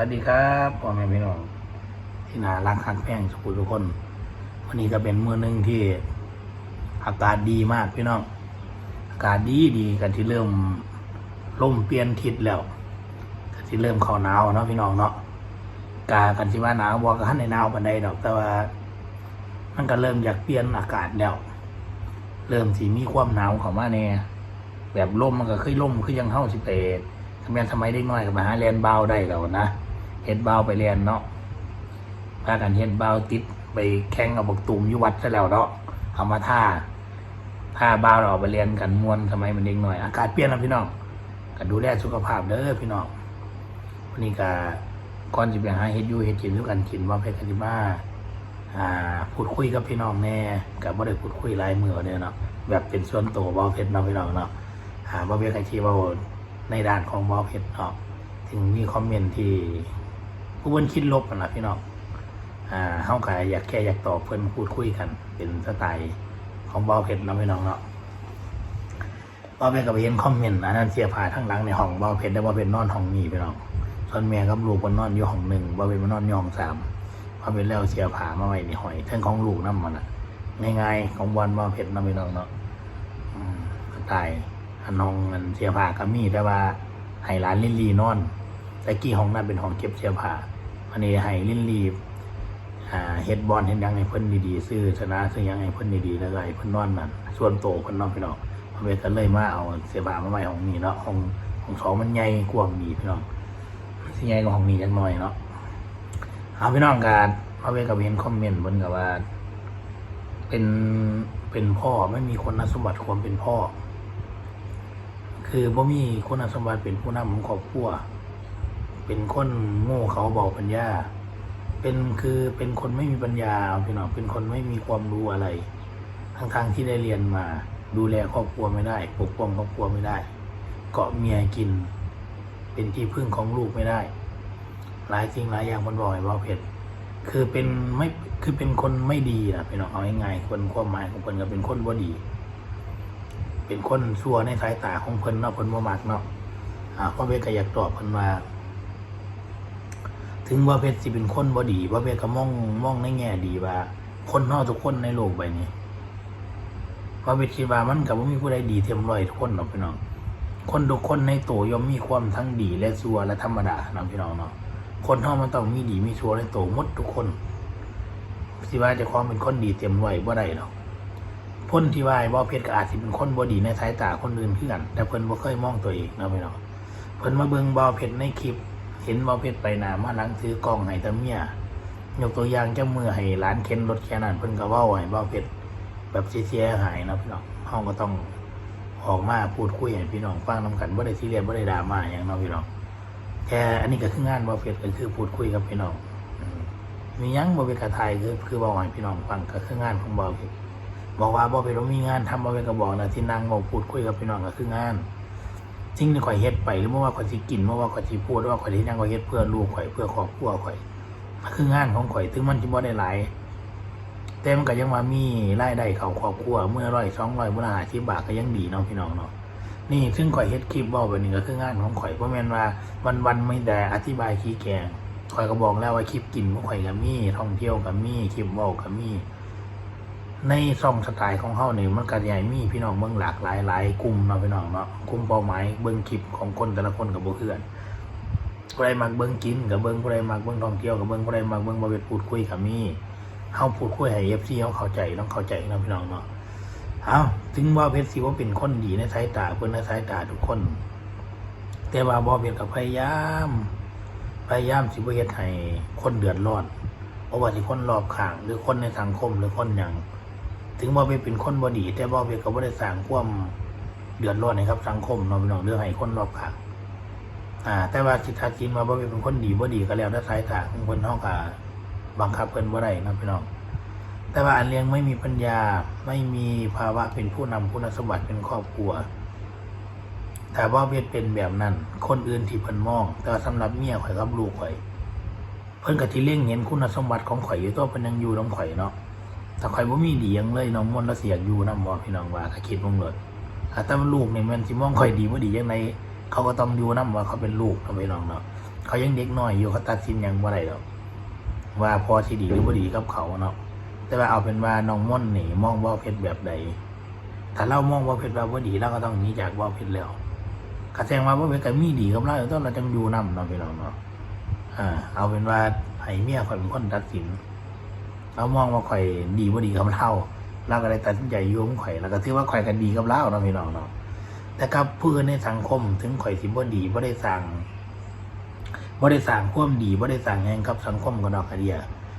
วัสดีครับพ่อแม่พี่น้องที่นารักฮักแพงสุขุทุกคน วันนี้ก็เป็นมื้อหนึ่งที่อากาศดีมากพี่น้องอากาศดีดีกันที่เริ่มลมเปลี่ยนทิศแล้วกันที่เริ่มเข้าหนาวเนาะพี่น้องเนาะกากันที่ว่าหนาวบอกกันในหนาวปันใดดอก แต่ว่า มันก็เริ่มอยากเปลี่ยนอากาศแล้วเริ่มสีมีความหนาวเข้ามาแน่แบบลมมันก็เคยลมคือยังเข้าสิเปดทำไมทำไมได้น้อยกับมาหาเรียนเบาได้แล้วนะ เฮ็ดเบาไปเรียนเนาะพากันเฮ็ดเบาติดไปแข่งกับบักตุ่มยู่วัดซะแล้วเนาะเอามาท่าท่าเบาเราอไปเรียนกันมวนสมัยมันเด็กหน่อย อากาศเปลี่ยนแล้วพี่น้องก็ดูแลสุขภาพเด้อพี่น้องวันนี้ก็ก่อนจะไปหาเฮ็ดยูเฮ็ดกินทุกกันกินว่าเพชรกันที่มาอ่าพูดคุยกับพี่น้องแน่กับบ่ได้พูดคุยลายมือเนี่ยเนาะแบบเป็นส่วนตัวบ่เพชรเนาะพี่น้องเนาะหาบ่เบียใครที่เว้าในด้านของบ่เพชรเนาะถึงมีคอมเมนต์ที่ ผู้เพิ่นคิดลบกันล่ะพี่น้องอ่าเฮาก็อยากแค่อยากตอบเพิ่นพูดคุยกัน เป็นสไตล์ของบ่เพชรเนาะพี่น้องเนาะบ่เพชรก็ไปเห็นคอมเมนต์อันนั้นเสียผ้าทั้งหลังในห้องบ่เพชรได้บ่เป็นนอนห้องนี้พี่น้องส่วนแม่กับลูกเพิ่นนอนอยู่ห้องหนึ่งบ่เป็นมานอนอยู่ห้องสามพอเป็นแล้วเสียผามาไว้ในหอยเท่งของลูกน้ำมันอะง่ายๆของวันมาเผ็ดน้ำไม่ต้องเนาะอืมก็ตายอันน้องอันเสียผาก็มีแต่ว่าให้ร้านลินลีนอน แต่กี้ห้องนั้นเป็นห้องเก็บเสียผาอันนี้ให้ลินลีอ่าเฮ็ดบอลเฮ็ดยังให้เพิ่นดีๆซื้อชนะซื้อยังให้เพิ่นดีๆแล้วก็ให้เพิ่นนอนนั่นส่วนโตเพิ่นนอนพี่น้องพอเวก็เลยมาเอาเสียผามาไว้ห้องนี้เนาะห้องห้องสองมันใหญ่กว่างนี้พี่น้องสิใหญ่กว่าห้องนี้จักหน่อยเนาะเอาพี่น้องการเอาไปกับเห็นคอมเมนต์บนกับว่า เป็นเป็นพ่อไม่มีคนสมบัติความเป็นพ่อ คือบ่มีคนสมบัติเป็นผู้นำของครอบครัว เป็นคนโง่เขาเบาปัญญา เป็นคือเป็นคนไม่มีปัญญาพี่น้องเป็นคนไม่มีความรู้อะไรทั้งทางที่ได้เรียนมา ดูแลครอบครัวไม่ได้ ปกป้องครอบครัวไม่ได้ เกาะเมียกิน เป็นที่พึ่งของลูกไม่ได้ หลายสิ่งหลายอย่างมันบอกให้ว่าเพชรคือเป็นไม่คือเป็นคนไม่ดีนะพี่น้องเอาง่ายๆคนความหมายของเพิ่นก็เป็นคนบ่ดี เป็นคนชั่วในสายตาของเพิ่นเนาะเพิ่นบ่มักเนาะอ่าพ่อเพชรก็อยากตอบเพิ่นว่า ถึงว่าเพชรสิเป็นคนบ่ดีว่าเพชรก็มองมองในแง่ดีว่า คนเฮาทุกคนในโลกใบนี้ว่าเพชรคิดว่ามันก็บ่มีผู้ใดดีเทียมร้อยทุกคนเนาะพี่น้องคนทุกคนในตัวย่อมมีความทั้งดีและชั่วและธรรมดาเนาะพี่น้องเนาะคนเฮามันต้องมีดีมีชั่วในตัวมดทุกคนสิว่าจะความเป็นคนดีเต็มไว้บ่ได้หรอกพ้นที่ว่าไอ้บ่เพชรก็อาจสิเป็นคนบ่ดีในสายตาคนอื่นคือกันแต่เพิ่นบ่เคยมองตัวเองเนาะพี่น้องเพิ่นมาเบิ่งบ่เพชรในคลิป เห็นบ่เพชรไปหนามาหลังซื้อกล้องให้ตาเมียยกตัวอย่างเจังมือให้ร้านเข็นรถแค่นั้นเพิ่นก็ว้าให้บ่เพชรแบบเสียหายนะพี่น้องเฮาก็ต้องออกมาพูดคุยให้พี่น้องฟังนํกันบ่ได้ซีเรียสบ่ได้ดราม่าหยังเนาะพี่น้องแค่อันนี้ก็คืองานบอเฟตก็คือพูดคุยกับพี่น้องมียังบอเฟตกับไทยคือคือบอกให้พี่น้องฟังก็คืองานของบอเฟตบอกว่าบอเฟตเรมีงานทำบอเฟตก็บอกนะที่นั่งบอกพูดคุยกับพี่น้องก็คืองาน สิ่งที่ข่อยเฮ็ดไปหรือเมื่อว่าข่อยสิกินเมื่อว่าข่อยสิพูดหรือว่าข่อยที่นั่งข่อยเฮ็ดเพื่อลูกข่อยเพื่อครอบครัวข่อยมันคืองานของข่อยถึงมันจะบ่ได้หลายแต่มันก็ยังว่ามีรายได้เข้าครอบครัวเมื่อร้อยสองร้อยบุญหาที่บาทก็ยังดีเนาะพี่น้องเนาะนี่ซึ่งข่อยเฮ็ดคลิปเว้าแบบนี้ก็คืองานของข่อยเพราะแม่นว่าวันวันๆไม่ได้อธิบายขี้แกงข่อยก็บอกแล้วว่าคลิปกินของข่อยก็มีท่องเที่ยวก็มีคลิปเว้าก็มี ในช่องสไตล์ของเฮานี่มันก็ใหญ่มีพี่น้องเบิ่งหลากหลายหลายกลุ่มเนาะพี่น้องเนาะกลุ่มเป้าหมายเบิ่งคลิปของคนแต่ละคนก็บ่คือนผู้ใดมักเบิ่งกินก็เบิ่งผู้ใดมักเบิ่งท่องเที่ยวก็เบิ่งผู้ใดมักเบิ่งบ่เป็นพูดคุยก็มีเฮาพูดคุยให้ FC เฮาเข้าใจต้องเข้าใจเนาะพี่น้องเนาะเอาถึงว่าเพชรสิว่าเป็นคนดีในสายตาเพื่อนในสายตาทุกคน แต่ว่าบอเพชรกับพยายาม พยายามสิบ่เฮ็ดให้คนเดือดร้อนเพราะว่าสิคนรอบข้างหรือคนในสังคมหรือคนหยัง ถึงบ่เพชรเป็นคนบ่ดี แต่บ่เพชรก็บ่ได้สร้างความเดือดร้อนให้กับ สังคมเนาะพี่น้องเรื่องให้คนรอบข้างอ่า แต่ว่าสิถ้าจริงว่าบ่เพชรเป็นคนดีบ่ดีก็แล้วแต่สายตาของเพิ่นเฮาก็บังคับเพิ่นบ่ได้นะพี่น้องแต่ว่าอันเลี้ยงไม่มีปัญญาไม่มีภาวะเป็นผู้นำคุณสมบัติเป็นครอบครัวแต่ว่าเพชรเป็นแบบนั้น คนอื่นที่เพิ่นมอง แต่ว่าสำหรับเมียข่อยกับลูกข่อย เพิ่นก็ที่เลี้ยงเห็นคุณสมบัติของข่อยอยู่ตัวเพิ่นยังอยู่น้องข่อยเนาะ แต่ข่อยบ่มีดียังเลยน้องมนต์ล้วเสียอยู่นำบ่พี่น้องว่าก็คิดบ่เลิศแต่ว่าลูกนี่มันสิมองข่อยดีบ่ดีจังไดเขาก็ต้องอยู่นำว่าเขาเป็นลูกเนาะพี่น้องเนาะเขายังเด็กน้อยอยู่เขาตัดสินยังบ่ได้หรอกว่าพอสิดีหรือบ่ดีกับเขาเนาะแต่ว่าเอาเป็นว่าน้องม่อนนี่มองบ่เพชรแบบใดถ้าเรามองบ่เพชรว่าบ่ดีเราก็ต้องหนีจากบ่เพชรแล้วกระแสดงว่าบ่เพชรก็มีดีกับเราต้องเราจังอยู่นํเนาะพี่น้องเนาะอ่าเอาเป็นว่าให้เมียข่อยเป็นคนตัดสิน เรามองว่าข่อยดีบ่าดีกับเราเราก็เลยตัดสินใจอยุ่งข่อยแล้วก็ถือว่าข่อยกันดีกับเราเนาะพี่น้องเนาะแต่กับเพื่อนในสังคมถึงข่อยสิบ่ดีบ่ได้สั่งบ่ได้สั่งความดีบ่ได้สั่งแห่งกับสังคมก็ดอกกระเดีย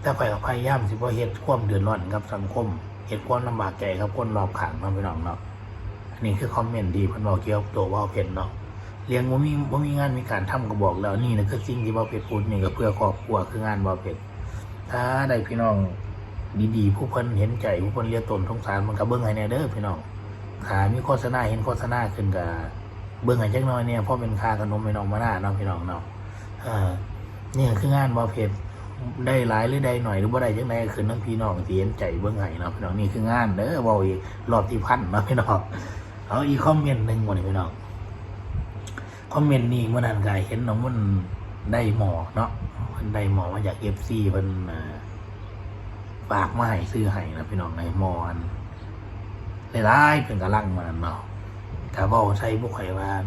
แต่ข่อยก็พยายามสิบ่เฮ็ดความเดือดร้อนกับสังคมเฮ็ดความลำบากใจกับคนรอบข้างเนาะพี่น้องเนาะอันนี้คือคอมเมนต์ที่เพิ่นบอกเกี่ยวกับตัวว่าเพชรเนาะเลี้ยงบ่มีบ่มีงานมีการทำก็บอกแล้วนี่นะคือสิ่งที่เว้าเพชรพูดนี่ก็เพื่อครอบครัวคืองานเว้าเพชร ถ้าได้พี่น้องดีๆ ผู้เพิ่นเห็นใจผู้เพิ่นเรียตนสงสารมันก็เบิ่งให้แน่เด้อพี่น้องถ้ามีโฆษณาเห็นโฆษณาขึ้นก็เบิ่งให้จักหน่อยเนี่ยเพราะเป็นค่าขนมพี่น้องมาหน้าเนาะพี่น้องเนาะเอ่านี่คืองานบ่เพชรได้หลายหรือได้หน่อยหรือบ่ได้จังไดคือน้องพี่น้องที่เห็นใจเบิ่งให้เนาะพี่น้องนี่คืองานเด้อเว้าอีกรอบที่พันเนาะพี่น้องเอาอีกคอมเมนต์หนึ่งบ่นี่พี่น้องคอมเมนต์นี้เมื่อนั้นก็เห็นน้องมัน ได้หมอเนาะเพิ่นได้หมอมาจากเพิ่นอ่าฝากมาให้ซื้อให้นะพี่น้องในมอนหลายๆเป็นกระลังมันเนาะแต่ว่าใช้บุกไข่วาน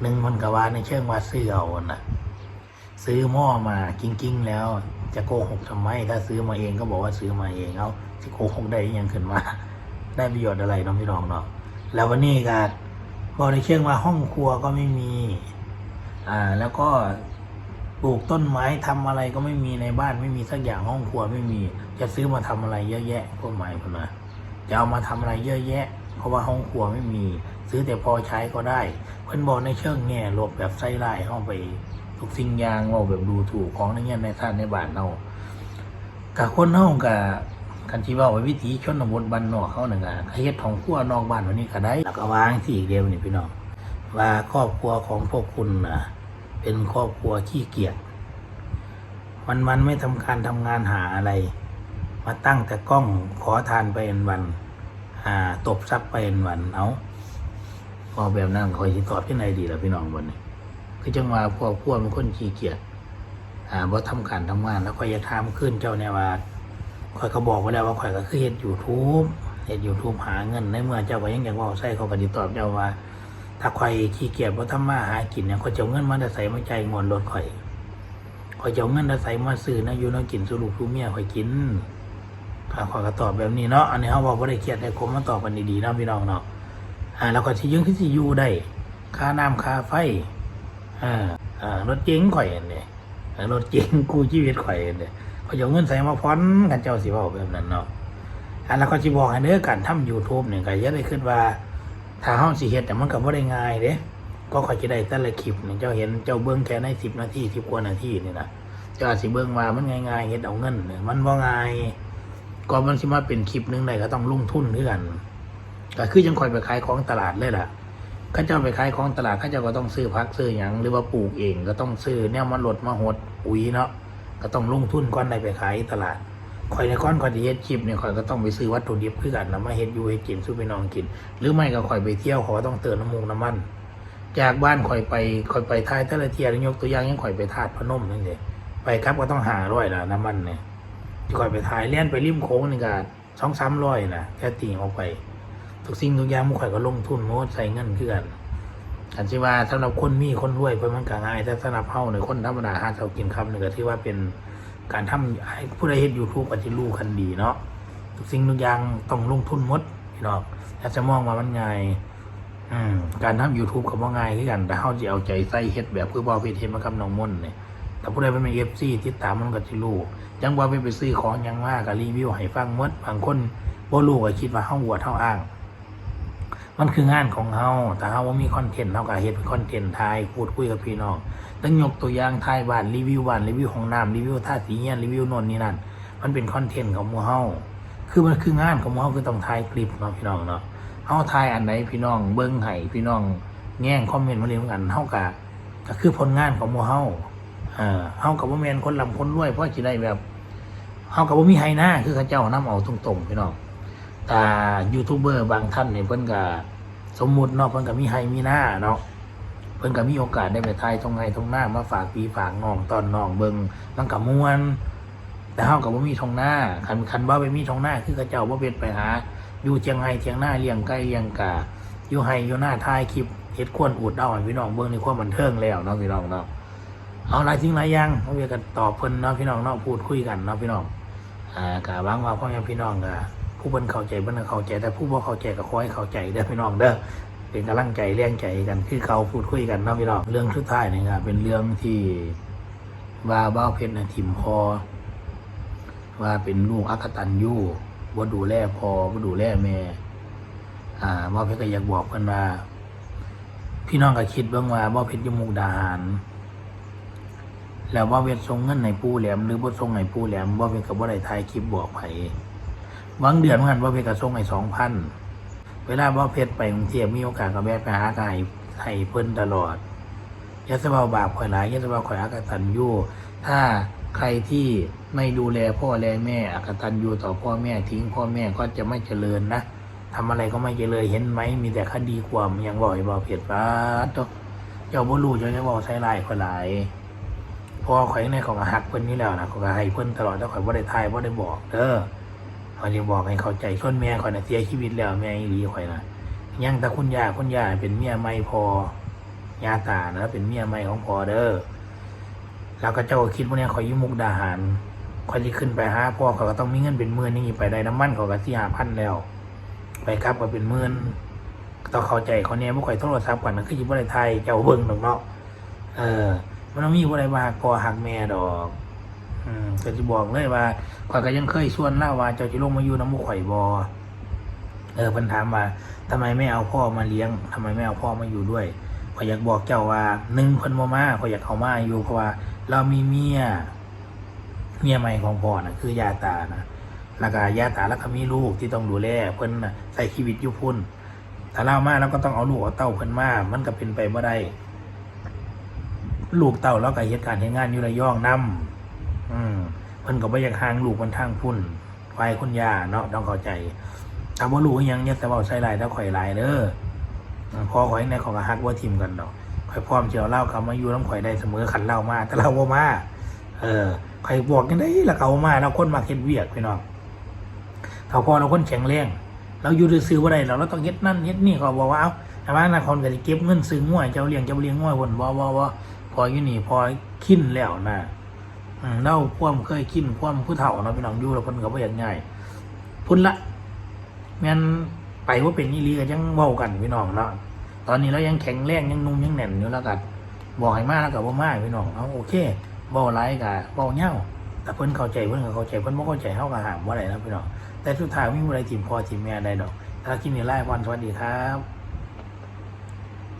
หนึ่งมันกว่าในเชิงว่าซื้อเอาน่ะ ซื้อหม้อมาจริงๆแล้ว จะโกหกทำไม ถ้าซื้อมาเองก็บอกว่าซื้อมาเองเอาจะโกหกได้ยังขึ้นมา ได้ประโยชน์อะไรน้องพี่น้องเนาะแล้ววันนี้ก็บอกในเชิงว่าห้องครัวก็ไม่มี อ่า แล้วก็ปลูกต้นไม้ทำอะไรก็ไม่มีในบ้านไม่มีสักอย่างห้องครัวไม่มี จะซื้อมาทำอะไรเยอะแยะพวกหมายคนนะจะเอามาทำอะไรเยอะแยะ เพราะว่าห้องครัวไม่มี ซื้อแต่พอใช้ก็ได้ เพิ่นบอกในเชิงแง่ลบแบบไส้ไล่เข้าไปทุกสิ่งอย่างว่าแบบดูถูกของในเงี้ยในท่านในบ้านเรากับคนเฮากับกันที่ว่าไว้วิถีชนบทบ้านนอกเขาหนึ่งอะเฮ็ดของครัวนอกบ้านวันนี้ก็ได้แล้วก็วางที่เดียวนี่พี่น้อง ว่าครอบครัวของพวกคุณนะเป็นครอบครัวขี้เกียจวันวันๆไม่ทำการทำงานหาอะไร มาตั้งแต่กล้องขอทานไปเป็นวันอ่าตบซับไปเป็นวันเอาพอแบบนั้นคอยสิตอบที่ไหนดีล่ะพี่น้องบนนี้ คือจังว่าพวกพวกเป็นคนขี้เกียจอ่าบ่ทำการทำงาน แล้วคอยจะทำขึ้นเจ้าเนี่ยว่าคอยก็บอกไว้แล้วว่าคอยก็คือเฮ็ดยูทูบเฮ็ดยูทูบหาเงินในเมื่อเจ้าก็ยังอยากว่าใส่เขาก็ติตอบเจ้าว่า ถ้าใครขี้เกียจว่าทำมาหากินเนี่ยเขาจะเงินมาแต่ใส่มาใจงวนรถข่อยข่อยจะเงินมาใส่มาซื้อนะอยู่เนาะกินสรุปลูกเมียข่อยกินข้าขอยก็ตอบแบบนี้เนาะอันนี้เขาบอกว่าได้เครียดได้คมมาตอบกันดีๆเนาะพี่น้องเนาะอ่าแล้วก็ที่ยังที่สิอยู่ได้ค่าน้ำค่าไฟอ่าอ่ารถเก๋งข่อยเนี่ยรถเก๋งกูชีวิตข่อยเนี่ยเขาจะเงินใส่มาพร้อนกันเจ้าสิเว้าแบบนั้นเนาะอันแล้วก็ที่บอกให้เนื้อการทำ YouTube เนี่ยก็อยัได้ขึ้นว่า ถ้าเฮาสิเฮ็ดแต่มันก็บ่ได้ง่ายเด้ก็ค่อยสิได้แต่ละคลิปนี่เจ้าเห็นเจ้าเบิ่งแค่ใน10นาที10กว่านาทีนี่นะเจ้าอาจสิเบิ่งว่ามันง่ายๆเฮ็ดเอาเงินเนี่ยมันบ่ง่ายก่อนมันสิมาเป็นคลิปหนึงได้ก็ต้องลงทุนคือกันก็คือจังค่อยไปขายของตลาดเลยล่ะเขาเจ้าไปขายของตลาดเขาเจ้าก็ต้องซื้อผักซื้อหยังหรือว่าปลูกเองก็ต้องซื้อแนวมาลดมาหดปุ๋ยเนาะก็ต้องลงทุนก่อนได้ไปขายตลาด ข่อยในก้อนข่อยสิเฮ็ดคลิปเนี่ยข่อยก็ต้องไปซื้อวัตถุดิบคือกันแล้วมาเฮ็ดอยู่ให้กินสู้พี่น้องกิน หรือไม่ก็ข่อยไปเที่ยวขอต้องเติมน้ำมูกน้ำมัน จากบ้านข่อยไปข่อยไปท้ายแต่ละเทียวยกตัวอย่างยังข่อยไปทาดพนมนั่นเองไปครับก็ต้องหาร้อยละน้ำมันเนี่ยที่ข่อยไปถ่ายเลี้ยนไปริมโค้งนี่ก็สองสามร้อยนะแค่ตีออกไป ทุกสิ่งทุกอย่างมุข่อยก็ลงทุนโมดใส่เงินคือกันอันที่ว่าสำหรับคนมีคนรวยเพิ่นมันก็ง่ายแต่สำหรับเฮาเนี่ยคนธรรมดาหาเช้ากินค่ำนี่ก็ถือว่าเป็น การทำผู้ใดเฮ็ดยูทูบก็สิรู้คันดีเนาะทุกสิ่งทุกอย่างต้องลงทุนหมดพี่น้องถ้าจะมองว่ามันง่ายอืมการทำ YouTube ก็บ่ง่ายคือกัน แต่เฮาสิเอาใจใส่เฮ็ดแบบคือบ่าวเพชรเฮ็ดมากับน้องมนต์เนี่ยแต่ผู้ใดเป็น FC ติดตามมันก็สิรู้จังว่าไปไปซื้อของยังมาก็รีวิวให้ฟังหมดบางคนบ่รู้ก็คิดว่าเฮาอวดเฮาอ้าง มันคืองานของเฮาแต่เฮาบ่ามีคอนเทนต์เฮาก็เฮ็ดเป็นคอนเทนต์ถ่ายพูดคุยกับพี่น้องตั้งยกตัวอย่างถ่ายบ้านรีวิวบ้านรีวิวห้องน้ำรีวิวท่าสีเงี้ยรีวิวนนนี่นั่น มันเป็นคอนเทนต์ของมูเฮาคือมันคืองานของมูเฮาคือต้องถ่ายคลิปเนาะพี่น้องเนาะเฮาถ่ายอันไหนพี่น้องเบิ่งให้พี่น้องแง่งคอมเมนต์มาเรียนกันเฮาก็ก็คือผลงานของมูเฮาเออเฮากับบ่แม่นคนร่ำคนรวยเพราะสิได้แบบเฮากับบ่มีไฮหน้าคือเขาเจ้านํเอาตรงๆพี่น้อง แต่ยูทูบเบอร์บางท่านเนี่ยเพิ่นก็สมมุติเนาะเพิ่นก็มีไฮมีหน้าเนาะเพิ่นพิ่นก็มีโอกาสได้ไปทายตรงไงตรงหน้ามาฝากปีฝากน้องตอนน้องเบิงมันก็ม่วน แต่เฮาก็บ่มีทงหน้าคันคันว่าไปมีทงหน้าคือเขาเจ้าบ่เป็นไปหาอยู่เจียงไฮเทียงหน้าเลี้ยงไก่เลี้ยงกาอยู่ไห้อยู่หน้าท้ายคลิปเฮ็ดควนอุดเอาให้พี่น้องเบิ่งในความบันเทิงแล้วเนาะพี่น้องเนาะเอาหลายสิ่งหลายอย่างเอาเวียกันตอบเพิ่นเนาะพี่น้องเนาะพูดคุยกันเนาะพี่น้องอ่ากะหวังว่าพ่อแม่พี่น้องก็ ผู้เพิ่นเข้าใจเพิ่นเข้าใจ แต่ผู้บ่เข้าใจก็ขอให้เข้าใจเด้อพี่น้องเด้อเป็นกำลังใจแรงใจกันคือเขาพูดคุยกันเนาะพี่น้องเรื่องสุดท้ายนี่ก็เป็นเรื่องที่ว่าบ้าเพชรนะถิ่มคอว่าเป็นลูกอักตันยูว่าดูแลพอว่าดูแลแม่อ่าว่าเพชรก็อยากบอกกันว่าพี่น้องก็คิดบ้างว่าว่าเพชรยมุกดาหารแล้วว่าเพชรงเงินในปูแหลมหรือว่าส่งในปูแหลมว่าเพชรกับว่าได้ทายคลิปบอกไผ วังเดือนเหมือนกันว่าเพชรก็ส่งในสองพันเวลาว่าเพชรไปกรุงเทพมีโอกาสก็แวะไปหาไก่ให้เพิ่นตลอดยาสบาบาปข่อยหลายยาสบาข่อยอักตันยูถ้าใครที่ไม่ดูแลพ่อแลแม่อักตันยูต่อพ่อแม่ทิ้งพ่อแม่ก็จะไม่เจริญนะทำอะไรก็ไม่เจริญเห็นไหมมีแต่คดีความยังบ่อยบ่เพียดป้าตัวเจ้าบ่รู้เจ้าจะบอกใช้ลายคนหลายพอข่อยในของหักเพิ่นนี่แล้วนะขาก็ให้เพิ่นตลอดแต่ข่อยบ่ได้ทายบ่ได้บอกเด้อ อยจะบอกให้เข้าใจส่วนแม่ข่อยน่ะเสียชีวิตแล้วแม่อีหลีข่อยน่ะยังแต่คุณย่าคุณย่าเป็นเมียใหม่พอยาตานะเป็นเมียใหม่ของพอเด้อแล้วก็เจ้าคิดว่าเนี่ยข่อยยู่มุกดาหารข่อยสิขึ้นไปหาพ่อเขาก็ต้องมีเงินเป็นหมื่นนี่ไปได้น้ำมันเขาก็สิ5,000แล้ว ไปครับก็เป็นหมื่นต้องเข้าใจเขาเนี่ยเมื่อข่อยโทรศัพท์ก่อนนะคืออยู่บริไทยเจ้าเบิ้งดอกเนาะเออมันต้องมีบริบาพอหักแม่ดอก อืมก็จะบอกเลยว่าข่อยก็ยังเคยชวนเล่าว่าเจ้าจะลงมาอยู่น้ำมุกข่อยบอเออเพิ่นถามว่าทำไมไม่เอาพ่อมาเลี้ยงทำไมไม่เอาพ่อมาอยู่ด้วยข่อยอยากบอกเจ้าว่าหนึ่งเพิ่นบ่มาข่อยอยากเอามาอยู่เพราะว่า เรามีเมียเมียใหม่ของพ่อน่ะคือยาตานะแล้วก็ญาตาแล้วก็มีลูกที่ต้องดูแลเพิ่นใส่ชีวิตอยู่พุ่นถ้าเล่ามาแล้วก็ต้องเอาลูกเอาเต้าเพิ่นมามันก็เป็นไปบ่ได้ ลูกเต้าแล้วก็เหตุการณ์เหตุงานอยู่ระยองนํ อืมเพิ่นก็บ่อยากห่างลูกมันทางพุ่นไฟคุณย่าเนาะต้องเข้าใจถ้าบ่รู้อิหยังเนี่ยแต่ว้าใส่หลายถ้าข่อยหลายเด้อพอข่อยในของก็ฮักว่าทีมกันดอกข่อยพร้อมสิเอาเล่ากลับมาอยู่น้ำข่อยได้เสมอขันเล่ามา แต่เล่าบ่มาเออข่อยบอกจังได๋ล่ะเขาเอามาแล้วคนมาเฮ็ดเวียกพี่น้องถ้าพอเราคนแข็งแรงเราอยู่ซื้อว่าไรเราเราต้องเฮ็ดนั่นเฮ็ดนี่เขาบอกว่าเอาแต่ว่านาคนก็จะเก็บเงินซื้อง่วยเจ้าเลี้ยงเจ้าเลี้ยงง่วยบนบ่บ่บ่พออยู่นี่พอคิ้นแล้วนะ เล่าความเคยคิ้นความผู้เฒ่าเนาะพี่น้องอยู่แล้วเพิ่นก็บ่อย่างง่ายพุ่นละแม่นไปว่าเป็นอีหลีก็ยังเว้ากันพี่น้องเนาะตอนนี้เรายังแข็งแรงยังนุ่มยังแน่นอยู่แล้วกันบอกให้มาแล้วก็บ่มาพี่น้องเอาโอเคเว้าหลายก็เว้าเหย้าแต่เพิ่นเข้าใจเพิ่นก็เข้าใจเพิ่นบ่เข้าใจเฮาก็ห้ามบ่ได้นะพี่น้องแต่สุดท้ายไม่มีอะไรทีมพอทีมแม่ได้ดอกถ้ากินในไล่วันสวัสดีครับ